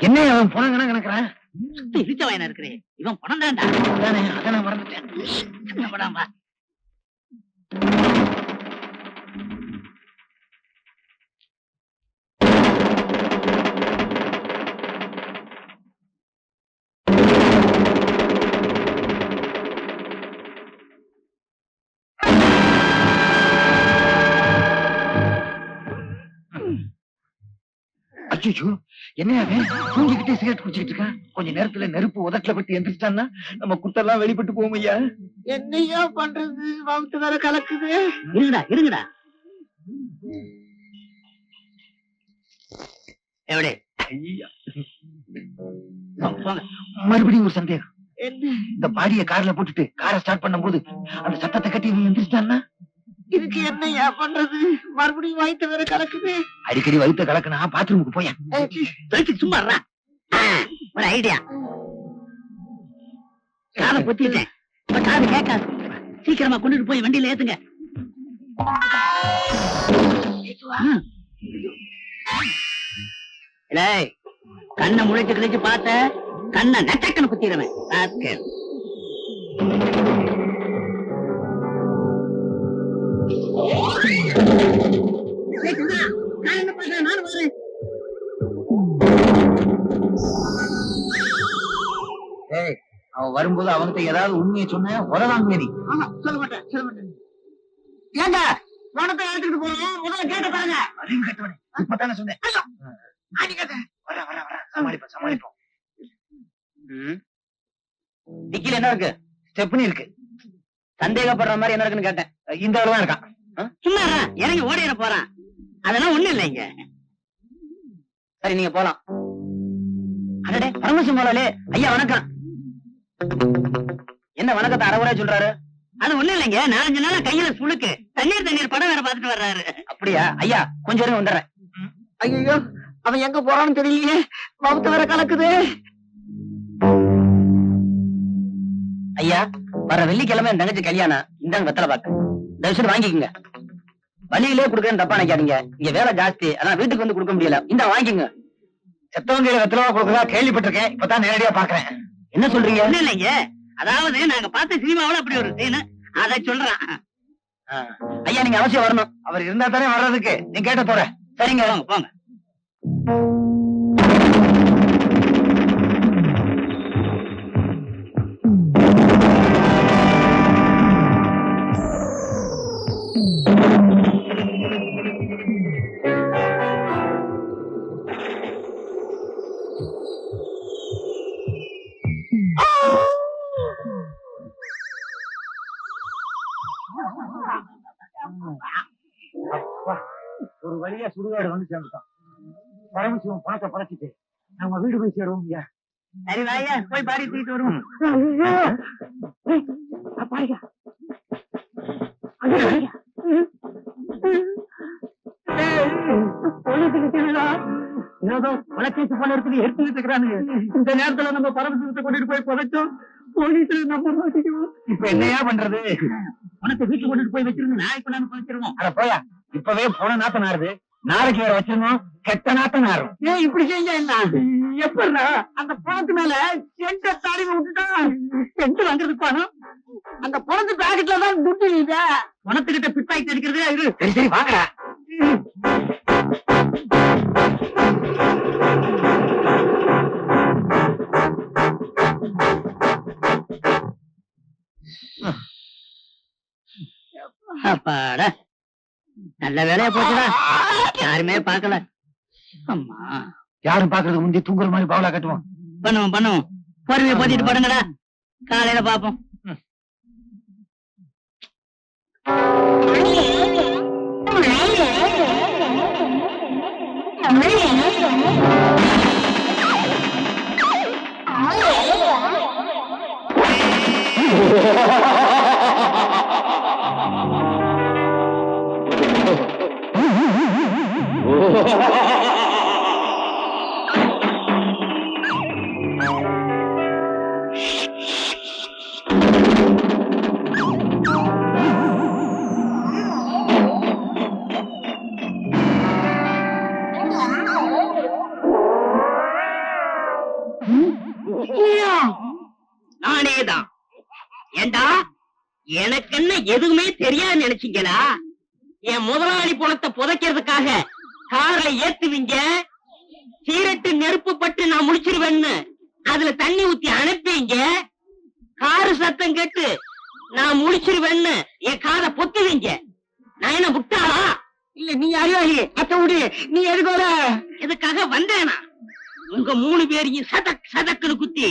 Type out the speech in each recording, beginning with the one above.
என்ன அவன் பணம் கணக்கு கணக்குறான் இழுச்ச வாயனா இருக்கிறேன் இவன் பணம் தான்டா. அதானே அதை நான் மறந்துட்டேன் படம் வா அச்சோ என்ன அவன்? தூங்கிக்கிட்டே சிகரெட் குடிச்சிட்டு இருக்கான் கொஞ்ச நேரத்துல நெருப்பு உதட்டுல பட்டு எந்திரிச்சிட்டான்னா நம்ம குத்தெல்லாம் வெளிப்பட்டு போவோம் ஐயா. என்னையா பண்றது? வகுத்து வேற கலக்குது. இருங்கடா இருங்கடா. போங்க. மறுபடியும் ஒரு சந்தேகம். இந்த பாடிய கார்ல போட்டுட்டு காரை ஸ்டார்ட் பண்ணும்போது அந்த சத்தத்தை கட்டி இவன் எந்திரிச்சிட்டான்னா? இதுக்கு என்னையா பண்றது? மறுபடியும் வயிற்று வேற கலக்குது. அடிக்கடி வயித்த கலக்குனா பாத்ரூமுக்கு தொலைச்சு சும்மா ஒரு ஐடியா காதை பொத்திட்டேன். இப்ப காது கேட்காது. சீக்கிரமா கொண்டுட்டு போய் வண்டியில ஏத்துங்க. கண்ணை முழிச்சு கிழிச்சு பார்த்த கண்ணை நட்டக்கன்னு குத்திடுவேன். அவன் வரும்போது அவன்கிட்ட ஏதாவது உண்மையை சொன்ன உதவாங்க நீ. ஆமா சொல்ல மாட்டேன் சொல்ல மாட்டேன். ஏங்க பணத்தை எடுத்துட்டு போறோம் முதல்ல கேட்ட பாருங்க. அறிவு கட்டவனே இப்பதானே சொன்னேன். வர வர வர சமாளிப்போம் சமாளிப்போம். டிக்கில என்ன இருக்கு? ஸ்டெப்னி இருக்கு. சந்தேகப்படுற மாதிரி என்ன இருக்குன்னு கேட்டேன். இந்த அளவு தான் இருக்கான். சும்மா இறங்கி ஓடிட போறான். அதெல்லாம் ஒண்ணு இல்லைங்க சரி நீங்க போலாம். அடடே பரமசிவம் போலாலே. ஐயா வணக்கம். என்ன வணக்கத்தை அறவுரா சொல்றாரு? அது ஒண்ணு இல்லைங்க. நாலஞ்சு நாளா கையில சுளுக்கு. தண்ணீர் தண்ணீர் படம் வேற பாத்துட்டு வர்றாரு. அப்படியா? ஐயா கொஞ்சம் இருங்க வந்துடுறேன். ஐயோ அவன் எங்க போறான்னு தெரியலையே. வகுத்து வேற கலக்குது. ஐயா வர வெள்ளிக்கிழமை என் தங்கச்சி கல்யாணம். இந்தாங்க வெத்தலை பாக்கு. தயவுசெய்து வாங்கிக்கோங்க. வழியிலே கொடுக்கறேன்னு தப்பா நினைக்காதீங்க. இங்க வேலை ஜாஸ்தி. அதான் வீட்டுக்கு வந்து கொடுக்க முடியல. இந்த வாங்கிக்கோங்க. செத்தவங்க வெத்தலவா கொடுக்கறதா கேள்விப்பட்டிருக்கேன். இப்பதான் நேரடியா பாக்குறேன் என்ன சொல்றீங்க? இல்ல இல்லைங்க. அதாவது நாங்க பார்த்த சினிமாவுல அப்படி ஒரு சீன் அதை சொல்றான். ஐயா நீங்க அவசியம் வரணும். அவர் இருந்தா தானே வர்றதுக்கு. நீ கேட்ட தோற சரிங்க. வாங்க போங்க. ஒரு வழியா சுடுகாடு வந்து சேர்ந்துட்டான். பரமசிவம் பணத்தை படைச்சிட்டு நம்ம வீடு போய் சேருவோம் ஐயா சரி வாயா போய் பாடி தூக்கிட்டு வருவோம். ஏதோ வழக்கேச்சு போல இருக்குது எடுத்துக்கிட்டு இருக்கிறானுங்க. இந்த நேரத்துல நம்ம பரமசிவத்தை கொண்டுட்டு போய் புதைச்சோம். போலீஸ்ல நம்ம மாட்டிக்குவோம். இப்ப என்னையா பண்றது? உனக்கு வீட்டுக்கு கொண்டுட்டு போய் வச்சிருந்து நாளைக்கு கொண்டாந்து குளிச்சிருவோம் அட போயா. இப்பவே போன நாத்தம் நாருது நாளைக்கு வேற வச்சிருந்தோம். கெட்ட நாத்தம் நாரும் ஏன் இப்படி செஞ்சா என்ன? எப்படா அந்த பணத்து மேல சென்ட தாடி விட்டுட்டான் சென்ட் வாங்குறது பணம்? அந்த பணத்து பாக்கெட்ல தான் துட்டு ಇದೆ உனத்துக்கிட்ட பிட்டாய்க்கு எடுக்கிறதே இரு சரி சரி வாங்கடா. அப்பாடா. நல்ல வேலையா போச்சுடா. யாருமே பாக்கல அம்மா. யாரும் பாக்குறது முந்தி தூங்குற மாதிரி பவுலா கட்டுவோம். பண்ணுவோம் பண்ணுவோம். பொறுமையை போத்திட்டு படுங்கடா. காலையில பாப்போம். Oh, நானேதான். ஏண்டா? எனக்கு என்ன எதுவுமே தெரியாது நினைச்சீங்களா? என் முதலாளி புலத்தை புதைக்கிறதுக்காக கார்ல ஏத்துவீங்க? சீரட்டு நெருப்பு பட்டு நான் முடிச்சிருவேன்னு அதுல தண்ணி ஊத்தி அனுப்பிங்க காரு சத்தம் கேட்டு நான் முடிச்சிருவேன்னு என் காதை பொத்துவீங்க. நான் என்ன முட்டாளா? இல்ல நீ அறிவாளி. அத்த விடு நீ எதுக்கோட? எதுக்காக வந்தேனா? உங்க மூணு பேரையும் சதக் சதக்குன்னு குத்தி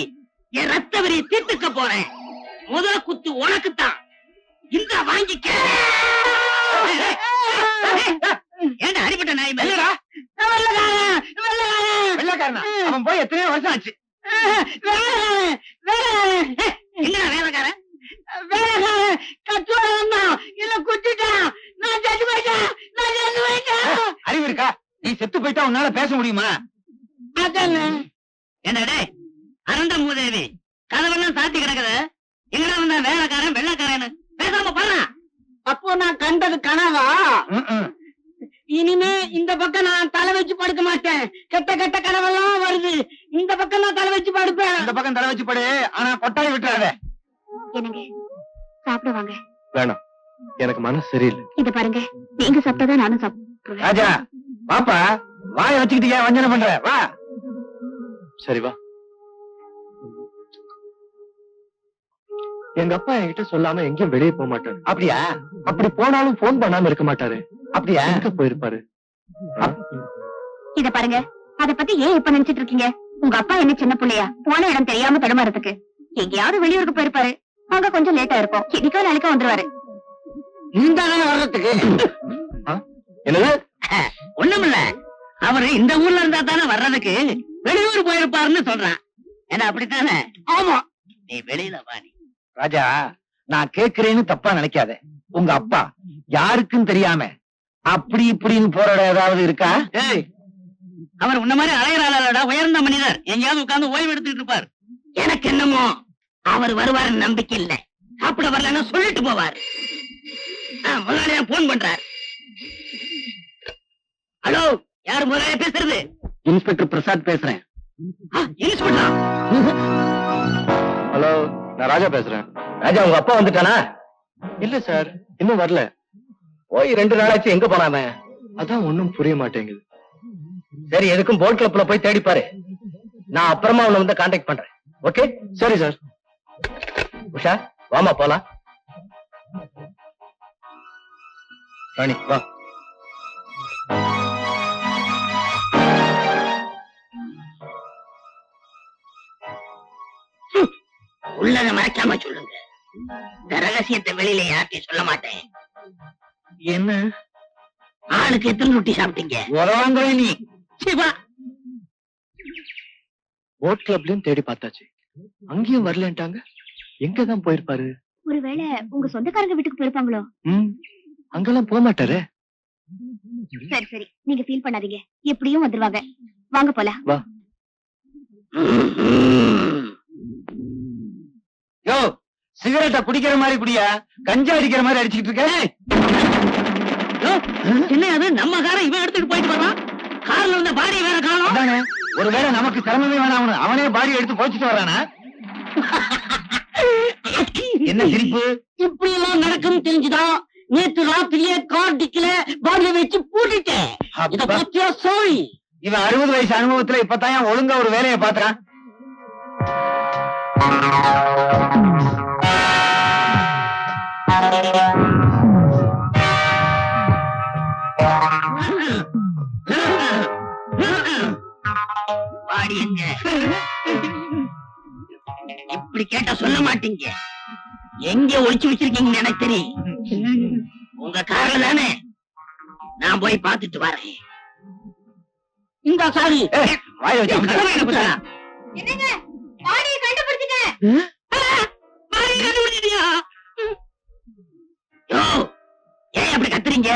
என் ரத்த வரியை தீர்த்துக்க போறேன். முதல் குத்து உனக்குத்தான். இந்த வாங்கிக்க. ஏண்டா அடிபட்ட நாய் இல்லடா. வெள்ளக்காரன் அவன் போய் எத்தனையோ வருஷம் ஆச்சு வேலைக்காரன், வேலைக்காரன். வேலைக்காரன்? வந்தான். என்னை குத்திட்டான். நான் செத்து போயிட்டேன். நான் செத்து போயிட்டேன். அறிவு இருக்கா நீ செத்து போயிட்டா உன்னால பேச முடியுமா. என்னடா? அரண்ட மூதேவி கதவெல்லாம் சாத்தி கிடக்குது எங்கடா வந்தா வேலைக்காரன் வெள்ளக்காரன் பேசாம பாரு அப்போ நான் கண்டது கனவா. இனிமே இந்த பக்கம் நான் தலை வச்சு படுக்க மாட்டேன். கெட்ட கெட்ட கனவெல்லாம் வருது. இந்த பக்கம் நான் தலை வச்சு படுப்பேன். இந்த பக்கம் தலை வச்சு படு. ஆனா கொட்டாய் விட்டுறாத. என்னங்க? சாப்பிட வாங்க. வேணாம். எனக்கு மனசு சரியில்லை. இத பாருங்க. நீங்க சாப்பிட்டாதான் நானும் சாப்பிடுவேன். ராஜா பாப்பா வாய வச்சுக்கிட்டு ஏன் வஞ்சனை பண்ற? வா. சரி வா. எங்க அப்பா என்கிட்ட சொல்லாம எங்கேயும் வெளியே போக மாட்டாரு. அப்படியா? அப்படி போனாலும் போன் பண்ணாம இருக்க மாட்டாரு. அப்படியா? எங்க போயிருப்பாரு? இத பாருங்க. அத பத்தி ஏன் இப்ப நினைச்சிட்டு இருக்கீங்க? உங்க அப்பா என்ன சின்ன பிள்ளையா? போன இடம் தெரியாம தடுமாறதுக்கு. எங்கேயாவது வெளியூருக்கு போயிருப்பாரு. அங்க கொஞ்சம் லேட்டா இருக்கும். இன்னைக்கோ நாளைக்கோ வந்துருவாரு. இந்த வர்றதுக்கு. என்னது? ஒண்ணுமில்ல. அவரு இந்த ஊர்ல இருந்தா தானே வர்றதுக்கு. வெளியூர் போயிருப்பாருன்னு சொல்றான். என்ன அப்படித்தானே? ஆமா. நீ வெளியில வா நீ. ராஜா நான் கேக்குறேன்னு தப்பா நினைக்காத. உங்க அப்பா யாருக்கும் தெரியாம அப்படி இப்படின்னு போற ஏதாவது இருக்கா? ஏய் அவர் உன்ன மாதிரி அலையறாளடா உயர்ந்த மனிதர். எங்கேயாவது உட்கார்ந்து ஓய்வு எடுத்துட்டு இருப்பார். எனக்கு என்னமோ அவர் வருவாருன்னு நம்பிக்கை இல்ல. சாப்பிட வரலன்னா சொல்லிட்டு போவார். முதலாளியா போன் பண்றார். ஹலோ யார் முதலாளியா பேசுறது? இன்ஸ்பெக்டர் பிரசாத் பேசுறேன். ஆ, இன்ஸ்பெக்டரா? ஹலோ நான் ராஜா பேசுறேன். ராஜா உங்க அப்பா வந்துட்டானா? இல்ல சார் இன்னும் வரல. போய் ரெண்டு நாளாச்சு எங்க போனாம அதான் ஒண்ணும் புரிய மாட்டேங்குது. சரி எதுக்கும் போட் கிளப்ல போய் தேடி பாரு. நான் அப்புறமா உன்னை வந்து கான்டாக்ட் பண்றேன். ஓகே சரி சார் உஷா வாமா போலாம். ராணி வா. உள்ளத மறைக்காம சொல்லுங்க. இந்த ரகசியத்தை வெளியில யார்கிட்டயும் சொல்ல மாட்டேன். என்ன? ஆளுக்கு எத்தனை ரொட்டி சாப்பிட்டீங்க? உறவாங்க நீ சிவா. போட் கிளப்லயும் தேடி பார்த்தாச்சு. அங்கேயும் வரலன்ட்டாங்க. எங்கதான் போயிருப்பாரு? ஒருவேளை உங்க சொந்தக்காரங்க வீட்டுக்கு போயிருப்பாங்களோ? அங்கெல்லாம் போக மாட்டாரே. சரி சரி. நீங்க ஃபீல் பண்ணாதீங்க. எப்படியும் வந்துருவாங்க. வாங்க போலாம். யோ சிகரெட்ட குடிக்கிற மாதிரி குடியா? கஞ்சா அடிக்கிற மாதிரி அடிச்சுக்கிட்டு இருக்க? என்ன அது? நம்ம காரை இவன் எடுத்துட்டு போயிட்டு வரான் கார்ல வந்த பாடி வேற காணோம். அதானே? ஒருவேளை நமக்கு சிரமமே வேணாம் அவனே பாடி எடுத்து போச்சுட்டு வரானா என்ன சிரிப்பு? இப்படி எல்லாம் நடக்கும் தெரிஞ்சுதான் நேத்து ராத்திரியே கார் டிக்கில பாடிய வச்சு பூட்டிட்டேன். இத அப்பா, பத்தியா சோழி இவன் அறுபது வயசு அனுபவத்துல இப்பதான் ஒழுங்கா ஒரு வேலையை பாத்துறான் எங்க இப்படி கேட்டா சொல்ல மாட்டீங்க. எங்க ஒளிச்சு வச்சிருக்கீங்கன்னு எனக்கு தெரியும். உங்க கார்ல தானே? நான் போய் பார்த்துட்டு வரேன். இந்த சாரி வாயை வச்சு. என்னங்க? பாடியை கண்டுபிடிச்சிட்டேன் பாடி கண்டுபிடிச்சிட்டியா? யோ ஏன் அப்படி கத்துறீங்க?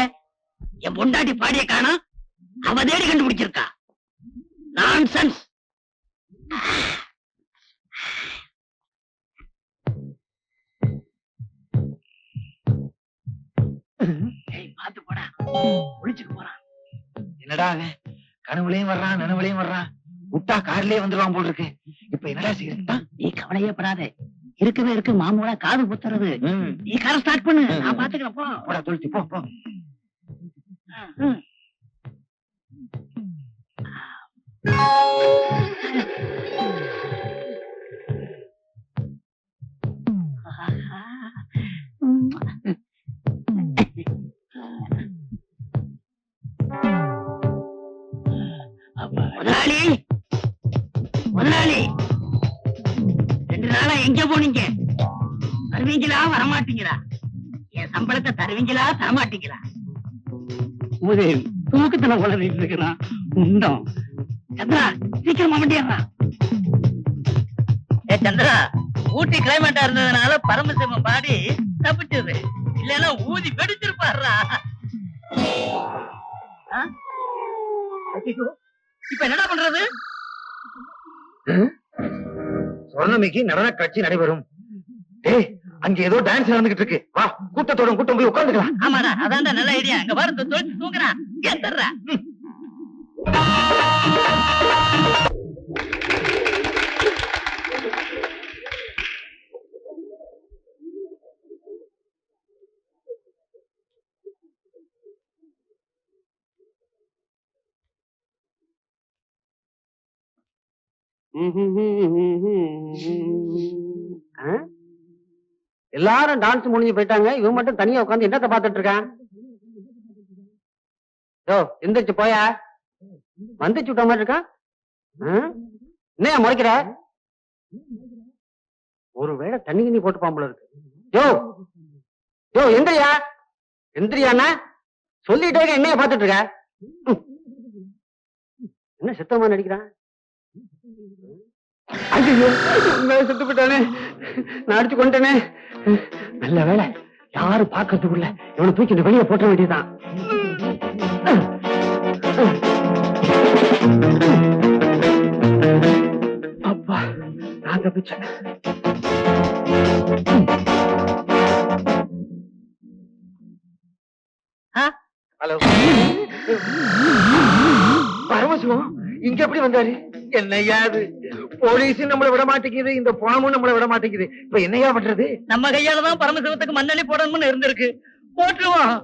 என் பொண்டாட்டி பாடிய காணோம் அவ தேடி கண்டுபிடிச்சிருக்கா. நான்சென்ஸ் ஏய் பாத்து போடா. ஒளிச்சுக்கு போறான் என்னடா கனவுலயும் வர்றான் நனவுலயும் வர்றான். விட்டா கார்லயே வந்துருவான் போல் இருக்கு இப்ப என்னடா செய்யறது? நீ கவலையே படாத. இருக்கவே இருக்கு மாமூலா காது குத்துறது. நீ காரை ஸ்டார்ட் பண்ணு. நான் பாத்துக்கிறேன் போ. போடா தொழிச்சு போ போ. முதலாளி! முதலாளி! ரெண்டு நாளா எங்க போனீங்க? தருவீங்களா? வரமாட்டீங்களா? என் சம்பளத்தை தருவீங்களா? தரமாட்டீங்களா? உதயம் தூக்கத்துல வளர்ந்துட்டு இருக்கிறான் உண்டம் சந்திரா சீக்கிரமா வண்டியா ஏ சந்திரா ஊட்டி கிளைமேட்டா இருந்ததுனால பரமசிவம் பாடி தப்பிச்சது. இல்லன்னா ஊதி வெடிச்சிருப்பாருடா. இப்ப என்னடா பண்றது? சொர்ணமிக்கு நடன காட்சி நடைபெறும். டேய் அங்க ஏதோ டான்ஸ் நடந்துகிட்டு இருக்கு. வா கூட்டத்தோட கூட்டம் போய் உட்காந்துக்கலாம் ஆமாடா அதான்டா நல்ல ஐடியா அங்க பாரு தொழில் தூங்குறான் ஏத்தர்றா எல்லாரும் டான்ஸ் முடிஞ்சு போயிட்டாங்க. இவன் மட்டும் தனியா உட்காந்து என்னத்த பாத்துட்டு இருக்கான்? யோ எந்திரிச்சு போயா? வந்துச்சு விட்ட மாதிரி இருக்கான்? என்ன என்னையா முறைக்கிற? ஒருவேளை தண்ணி கிண்ணி போட்டு பாம்புல இருக்கு. யோ யோ எந்திரியா? எந்திரியாண்ணா சொல்லிட்டே என்னைய பாத்துட்டு இருக்க? என்ன சித்தமா நடிக்கிறான்? ஐயோ செத்து போயிட்டானே. நான் அடிச்சு கொண்டேனே நல்ல வேலை யாரும் பாக்கிறதுக்குள்ள இவனை தூக்கிட்டு வெளியே போட்ட வேண்டியதுதான். அப்பா நான் தப்பிச்சேன். ஹலோ. பரமசிவம் இங்க எப்படி வந்தாரு? என்னையாது? போலீஸும் போலீஸ் நம்மள விட மாட்டேங்குது இந்த பணமும் நம்மள விட மாட்டேங்குது. இப்ப என்னையா பண்றது? நம்ம கையால தான் பரமசிவத்துக்கு மண்ணலி போடணும்னு இருந்திருக்கு. போட்டுருவோம்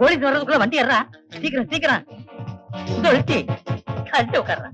போலீஸ் வர்றதுக்குள்ள வண்டி ஏறா சீக்கிரம் சீக்கிரம். தொழிச்சி உட்கார்றான்